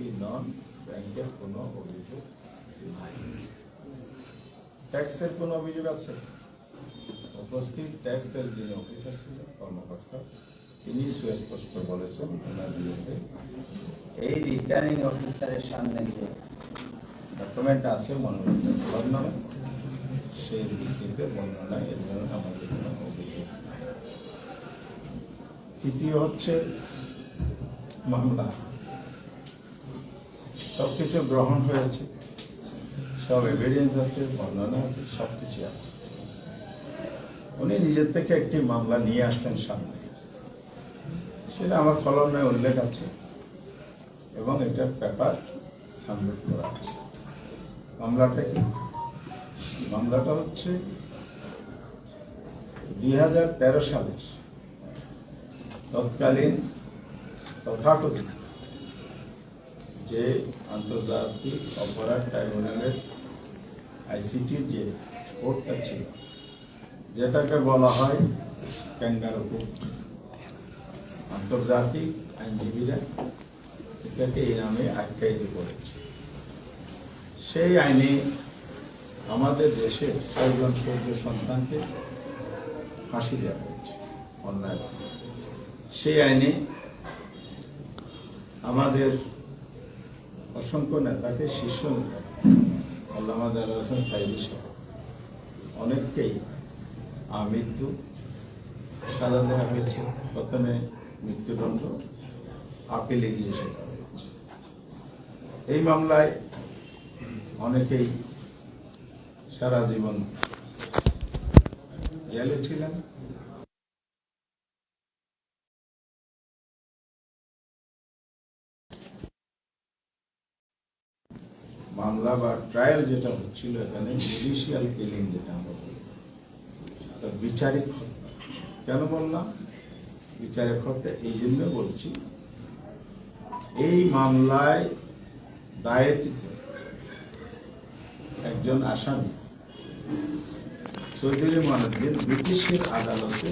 বাকি নন? ব্যাংকের কোনো অভিযোগ ট্যাক্সের কোনো অভিযোগ আছে? উপস্থিত ট্যাক্সের যিনি অফিসার ছিলেন কর্মকর্তা, তিনি সুস্পষ্ট বলেছেন ওনার বিরুদ্ধে। এই রিটার্নিং অফিসারের সামনে যে ডকুমেন্ট আছে মনোরঞ্জন নামে সেই ভিত্তিতে বর্ণনায় এর ধরনের আমাদের কোনো অভিযোগ। তৃতীয় হচ্ছে মামলা। সব কিছু গ্রহণ হয়েছে। সব এভিডেন্স আছে, বর্ণনা আছে সব কিছু আছে। উনি নিজের থেকে একটি মামলা নিয়ে আসলেন সামনে। সেটা আমার কলমে উল্লেখ আছে এবং এটার পেপার সাবমিট করা আছে। মামলাটা কি? মামলাটা হচ্ছে দুই হাজার তেরো সালের তৎকালীন তথাকথিত যে আন্তর্জাতিক অপরাধ ট্রাইব্যুনালের আইসিটির যে কোর্টটা ছিল, যেটাকে বলা হয় ক্যাঙ্গারো কোর্ট আন্তর্জাতিক আইনজীবীরা এটাকে এই নামে আখ্যায়িত করেছে। সেই আইনে আমাদের দেশে ছয়জন সূর্য সন্তানকে ফাঁসি দেওয়া হয়েছে, অন্যায় সেই আইনে আমাদের অসংখ্য নেতাকে শীর্ষ নেতা, আল্লামা দার হোসেন সাইদি অনেককেই আমৃত্যু সাজা দেওয়া হয়েছে প্রথমে মৃত্যুদণ্ড, আপিলে গিয়ে সেটা হয়েছে। এই মামলায় অনেকেই সারা জীবন জেলে ছিলেন। মামলা বা ট্রায়াল যেটা হচ্ছিল এখানে জুডিশিয়াল কিলিং যেটা আমরা বলি। তা বিচারিক হত্যা কেন বললাম? বিচারিক হত্যা এই জন্য বলছি, এই মামলায় দায়েরকৃত একজন আসামি চৌধুরী মনুদ্দিন ব্রিটিশের আদালতে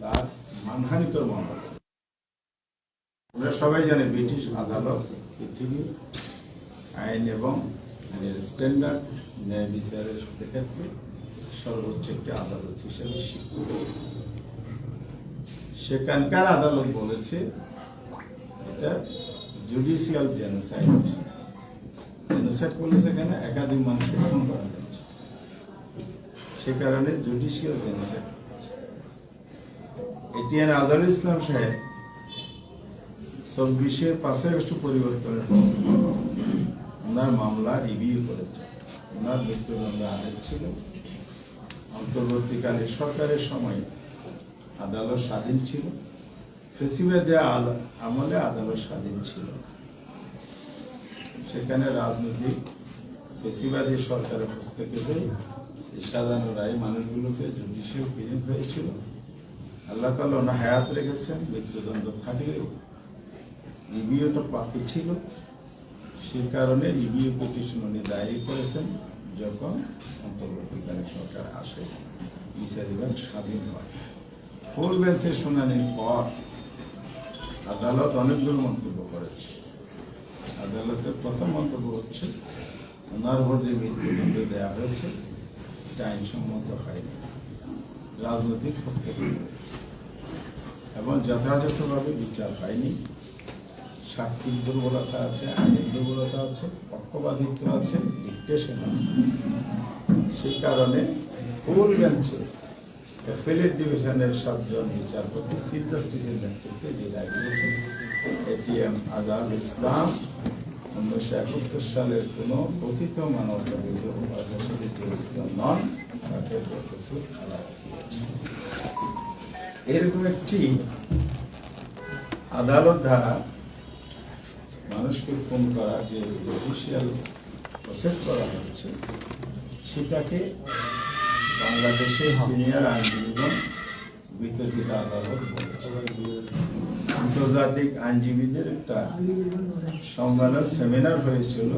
তার মানহানিকর মামলা। আমরা সবাই জানি ব্রিটিশ আদালত পৃথিবীর আইন এবং আইনের স্ট্যান্ডার্ড ন্যায় বিচারের ক্ষেত্রে সর্বোচ্চ একটি আদালত হিসেবে স্বীকৃত। সেখানকার আদালত বলেছে, এটা জুডিশিয়াল জেনোসাইড জেনোসাইড বলেছে কেন একাধিক মানুষকে খুন করা হয়েছে। সে কারণে judicial genocide ATN Azharul Islam সাহেব চব্বিশের পাঁচই আগস্ট পরিবর্তনের পর ওনার মামলা রিভিউ করেছে। ওনার মৃত্যুদণ্ড আদেশ ছিল। অন্তর্বর্তীকালে সরকারের সময় আদালত স্বাধীন ছিল। ফেসিবাদে আমলে আদালত স্বাধীন ছিল। সেখানে রাজনৈতিক ফেসিবাদী সরকারের হস্তক্ষেপে সাজানো রায় মানুষগুলোকে জুডিশিয়াল পিরিয়ড হয়েছিল। আল্লাহ তালা ওনার হায়াত রেখেছেন, মৃত্যুদণ্ড থাকলেও। রিভিউটা প্রাপ্তি ছিল। সে কারণে রিভিউ পিটিশন উনি করেছেন যখন অন্তর্বর্তীকালীন সরকার আসে, বিচার বিভাগ স্বাধীন হয়। ফুল বেঞ্চের শুনানির পর আদালত অনেকগুলো মন্তব্য করেছে। আদালতের প্রথম মন্তব্য হচ্ছে, ওনার উপর যে মৃত্যুদণ্ড দেওয়া হয়েছে, এটা আইনসম্মত হয়নি। রাজনৈতিক হস্তক্ষেপ এবং যথাযথভাবে বিচার হয়নি। সাক্ষীর দুর্বলতা আছে, আইনের দুর্বলতা আছে, পক্ষপাতিত্ব আছে ডিকটেশন আছে। সেই কারণে ফুল বেঞ্চে অ্যাফিলেট ডিভিশনের সাতজন বিচারপতি, চিফ জাস্টিসের নেতৃত্বে যে রায় দিয়েছেন এটিএম আজহারুল ইসলাম উনিশশো একাত্তর সালের কোনো কথিত জড়িত নন, তাকে এরকম একটি আদালত দ্বারা মানুষকে খুন করা যে জুডিশিয়াল প্রসেস করা হচ্ছে সেটাকে বাংলাদেশের সিনিয়র আইনজীবীগণ বিতর্কিত আদালত আন্তর্জাতিক আইনজীবীদের একটা সম্মেলন সেমিনার হয়েছিল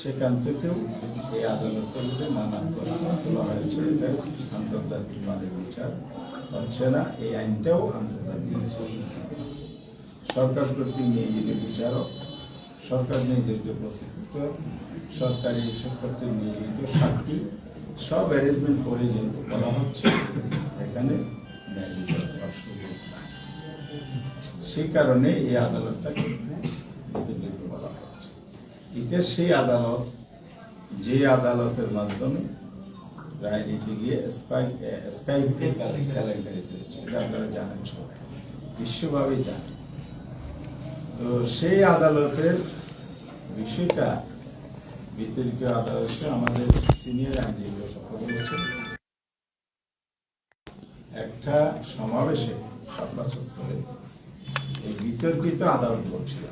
সেখান থেকেও এই আদালতের মধ্যে নানান প্রশ্ন তোলা হয়েছে এটা আন্তর্জাতিক মানের বিচার হচ্ছে না এই আইনটাও আন্তর্জাতিক। সরকার কর্তৃক নিয়োজিত বিচারক, সরকার নিয়োজিত প্রসিকিউটর সরকারি কর্তৃক নিয়োজিত সাক্ষী, সব অ্যারেঞ্জমেন্ট করে যেহেতু করা হচ্ছে, এখানে সেই কারণে এই আদালতটাকে বলা হচ্ছে। এটা সেই আদালত, যে আদালতের মাধ্যমে রায় দিতে গিয়ে স্কাই এটা আপনারা জানেন সবাই বিশ্বভাবেই জানেন। তো সেই আদালতের বিষয়টা বিতর্ক আদালতে আমাদের সিনিয়র আইনজীবী কথা বলেছেন। একটা সমাবেশে শাপলা চত্বরে এই বিতর্কিত আদালত করছিল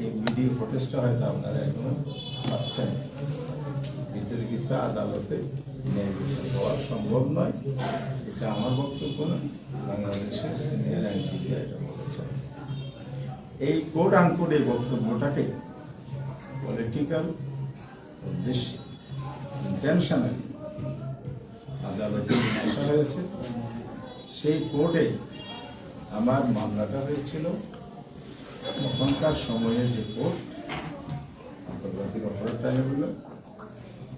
এই ভিডিও ফুটেজটা হয়তো আপনারা এখনও পাচ্ছেন। বিতর্কিত আদালতে ন্যায় হওয়া সম্ভব নয়। এটা আমার বক্তব্য নয় বাংলাদেশের সিনিয়র আইনজীবী এটা বলেছেন। এই কোড আনকোড এই বক্তব্যটাকে পলিটিক্যাল উদ্দেশ্যে ইন্টেনশনালি আদালতে আসা হয়েছে। সেই কোর্টে আমার মামলাটা হয়েছিল। তখনকার সময়ে যে কোর্ট আন্তর্জাতিক অপরাধ ট্রাইব্যুনাল,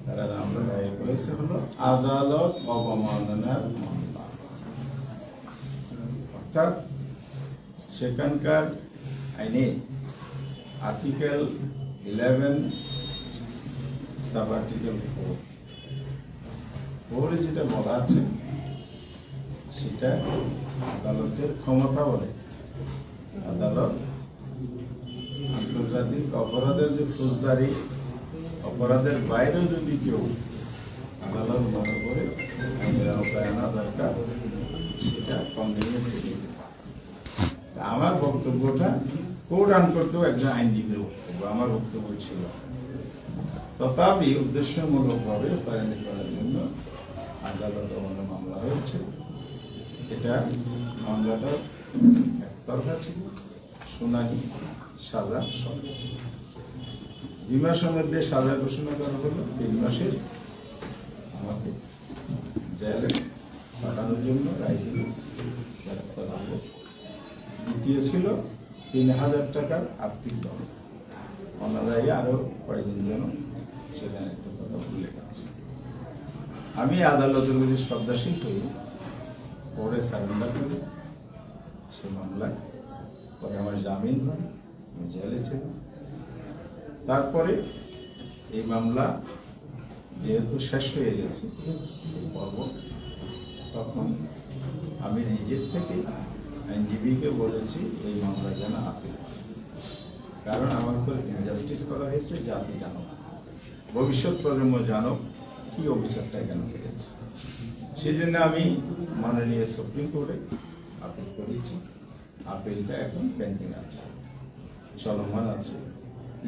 তারা আমরা দায়ের করেছে হলো আদালত অবমাননার মামলা। অর্থাৎ সেখানকার আইনে article eleven sub article four ফোরে যেটা বলা আছে, সেটা আদালতের ক্ষমতা বলে। আদালত আন্তর্জাতিক অপরাধের যে ফৌজদারি, অপরাধের বাইরেও যদি কেউ আদালত মনে করে, আইনের আওতায় আনা দরকার, সেটা কনভেনিয়েন্সে বক্তব্যটা কোড করতেও একজন আইনজীবীর বক্তব্য, আমার বক্তব্য ছিল। তথাপি উদ্দেশ্যমূলকভাবে হয়রানি করার জন্য আদালত আমার মামলা হয়েছে। এটা মামলাটা একতরফা ছিল, শুনানি, সাজা সব দুই মাসের মধ্যে সাজা ঘোষণা করা হলো, তিন মাসের। আমাকে জেলে পাঠানোর জন্য রায় হলো। দ্বিতীয় ছিল তিন হাজার টাকার আর্থিক দণ্ড অনাদায়ী আরও কয়েকদিন যেন সেখানে একটা কথা উল্লেখ আছে আমি আদালতের প্রতি শ্রদ্ধাশীল হয়ে পরে সারেন্ডার করি। সে মামলায় পরে আমার জামিন হয়, আমি জেলে ছিলাম। তারপরে এই মামলা যেহেতু শেষ হয়ে গেছে, এই পর্ব, তখন আমি নিজের থেকে আইনজীবীকে বলেছি এই মামলা যেন আপিল কারণ আমার উপর ইনজাস্টিস করা হয়েছে, জাতি জানুক। ভবিষ্যৎ প্রজন্ম জানুক, কি অভিযোগটা কেন হয়েছে? সেই জন্য আমি মাননীয় সুপ্রিম কোর্টে আপিল করেছি। আপিলটা এখন পেন্ডিং আছে, চলমান আছে।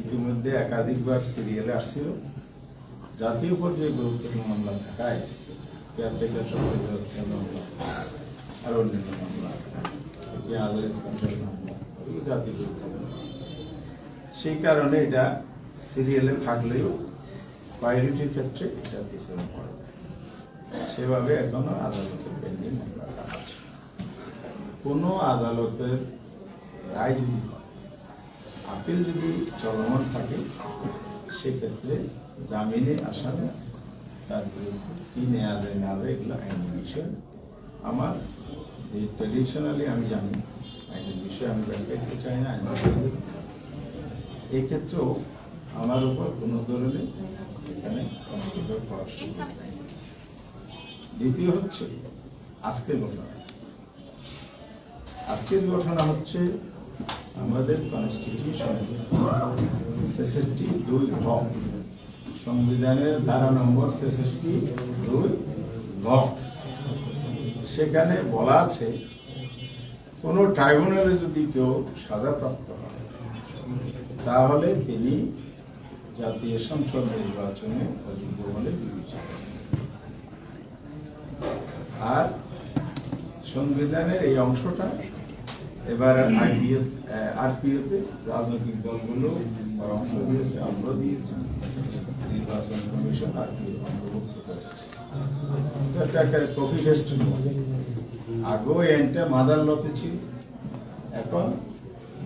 ইতিমধ্যে একাধিকবার সিরিয়ালে আসছিল। জাতীয় পর্যায়ে গুরুত্বপূর্ণ মামলা থাকায় কেয়ারটেকার সরকারি মামলা, আর অন্যান্য মামলা সেই কারণে এটা সিরিয়ালে থাকলেও প্রায়োরিটির ক্ষেত্রে এটা পিছনে পড়ে সেভাবে এখনও আদালতের পেন্ডিং মামলাটা আছে। কোনো আদালতের রায় যদি আপিল যদি চলমান থাকে, সেক্ষেত্রে জামিনে আসামে তার বিরুদ্ধে কি নেওয়া যায় না যায় এগুলো আইনি বিষয়। আমার এই ট্রেডিশনালি আমি জানি আইনের বিষয়ে আমি ব্যাখ্যা দিতে চাই না এই আমার উপর কোনো ধরনের এখানে কনসিডার করার সুযোগ দ্বিতীয় হচ্ছে আজকের ঘটনা। আজকের ঘটনা হচ্ছে আমাদের কনস্টিটিউশন ছেষট্টি দুই ঘ সংবিধানের ধারা নম্বর ছেষট্টি দুই ঘ সেখানে বলা আছে, কোনো ট্রাইব্যুনালে যদি কেউ সাজাপ্রাপ্ত হয়, তাহলে তিনি জাতীয় সংসদ নির্বাচনে অযোগ্য বলে বিবেচিত আর সংবিধানের এই অংশটা এবার আইপিএ আরপিওতে রাজনৈতিক দলগুলো অংশ দিয়েছে আমরা দিয়েছি। নির্বাচন কমিশন আরপিও অন্তর্ভুক্ত করেছে। এটা একটা কফি টেস্টের আগেও এই আইনটা মাদার লতে ছিল, এখন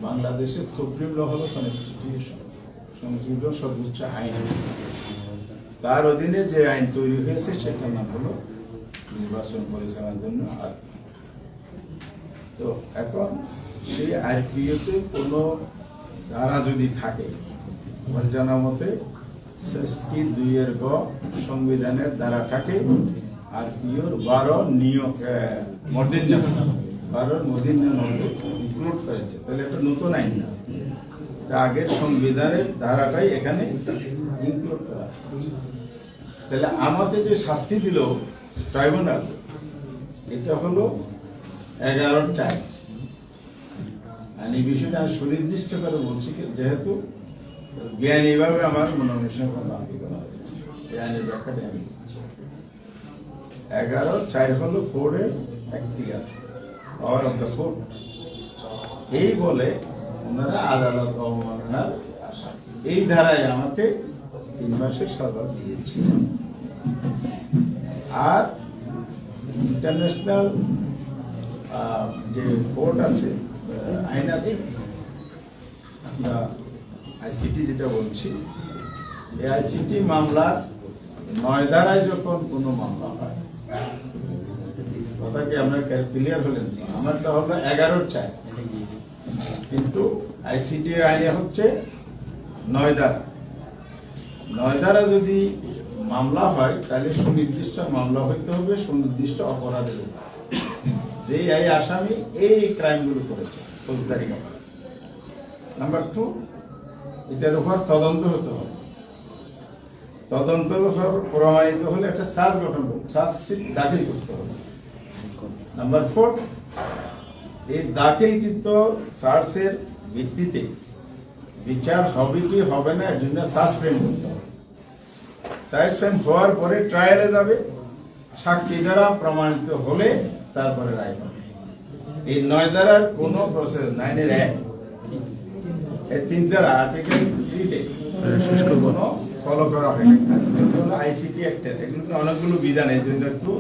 বাংলাদেশের সুপ্রিম ল হলো কনস্টিটিউশন সংসদীয় সর্বোচ্চ আইন। তার অধীনে যে আইন তৈরি হয়েছে, সেটার নাম হলো নির্বাচন পরিচালনার জন্য আর তো এখন সেই আইপিওতে কোনো ধারা যদি থাকে আমার জানা মতে ষষ্ঠী দুইয়ের গ সংবিধানের ধারাটাকে আর পিওর বারো নিয়োগ মর্দিন্য। বারোর মধ্যে ইনক্লুড করেছে। তাহলে এটা নতুন আইন না। আগের সংবিধানের ধারাটাই এখানে ইনক্লুড করা। তাহলে আমাকে যে শাস্তি দিল ট্রাইব্যুনাল এটা হলো এগারোর চার। আর এই বিষয়টা আমি সুনির্দিষ্ট করে বলছি কি, যেহেতু জ্ঞানীভাবে আমার মনোনিবেশন করা আইনের ব্যাখ্যাটা আমি এগারো চার হলো কোর্টের এখতিয়ার পাওয়ার অফ দ্য কোর্ট এই বলে ওনারা আদালত অবমাননার এই ধারায় আমাকে তিন মাসের সাজা দিয়েছিলেন আর ইন্টারন্যাশনাল যে কোর্ট আছে আইন আছে আমরা আইসিটি যেটা বলছি, এই আইসিটি মামলার নয় যখন কোনো মামলা হয় কথা কি আপনার ক্লিয়ার হলেন? আমারটা হলো এগারোর চার কিন্তু আইসিটি আইনে হচ্ছে নয় ধারা নয় যদি মামলা হয়, তাহলে সুনির্দিষ্ট মামলা হইতে হবে, সুনির্দিষ্ট অপরাধের উপর। যে এই আসামি, এই ক্রাইমগুলো করেছে, ফৌজদারি নাম্বার টু এটার উপর তদন্ত হতে হবে। তদন্ত প্রমাণিত হলে একটা সার্চ গঠন চার্জশিট দাখিল করতে হবে। নাম্বার ফোর এই দাখিলকৃত সার্চের ভিত্তিতে বিচার হবে কি হবে না, এর জন্য সাসপেন্ড করতে হবে। সাসপেন্ড হওয়ার পরে ট্রায়ালে যাবে, সাক্ষী দ্বারা প্রমাণিত হলে তারপরে রায় হবে এই নয় দ্বারার কোনো প্রসেস নাইনের এক। এই তিন দ্বারা আর্টিকেল থ্রিতে কোনো ফলো করা হয় আইসিটি অ্যাক্টের এগুলো অনেকগুলো বিধান এই জন্য একটু